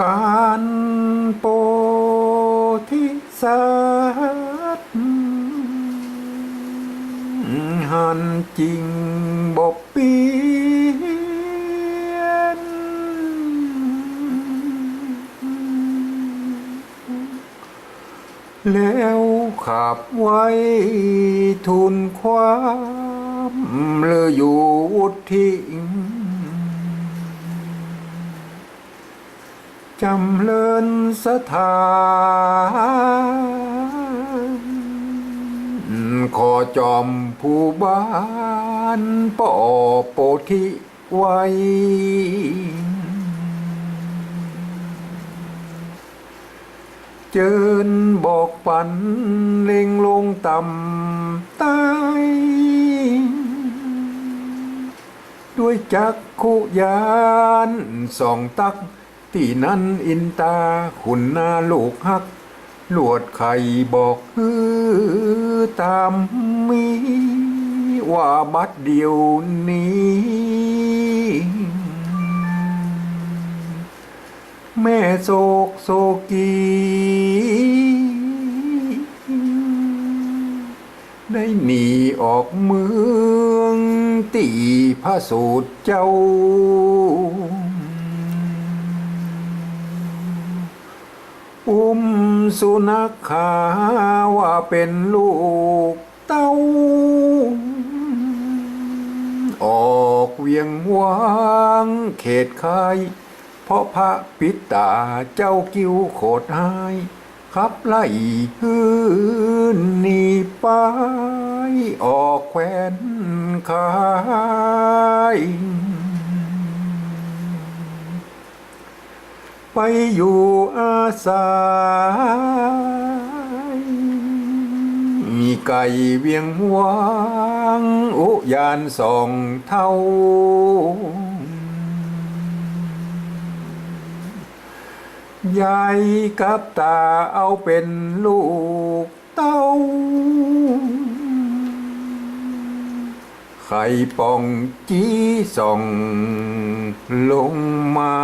การโปธิสัตว์หันจริงบบเปลี่ยนแล้วขับไว้ทุนความเลืออยู่ทิ้ง จำเลินสถานขอจอมผู้บ้านปอโปธิไว้เจิญบอกปันเล็งลงต่ำใต้ด้วยจักขุยานส่องตัก ที่นั้นอินตาขุนนาลูกฮักลวดไข่บอกฮือตามมี ว่าบัดเดียวนี้ แม่โศกโศกีได้หนีออกเมืองตีพระสูตรเจ้า สุนัขขาว่าเป็นลูกเต้า ออกเวียงวางเขตคาย เพราะพระปิตาเจ้ากิ้วโคดหายขับไล่ฮืนหนีไปออกแควนคาย ไปอยู่อาศัย มีไก่เวียงวางอุยานสองเท่า ยายกับตาเอาเป็นลูกเต้าไข่ปองจี้ส่องลงมา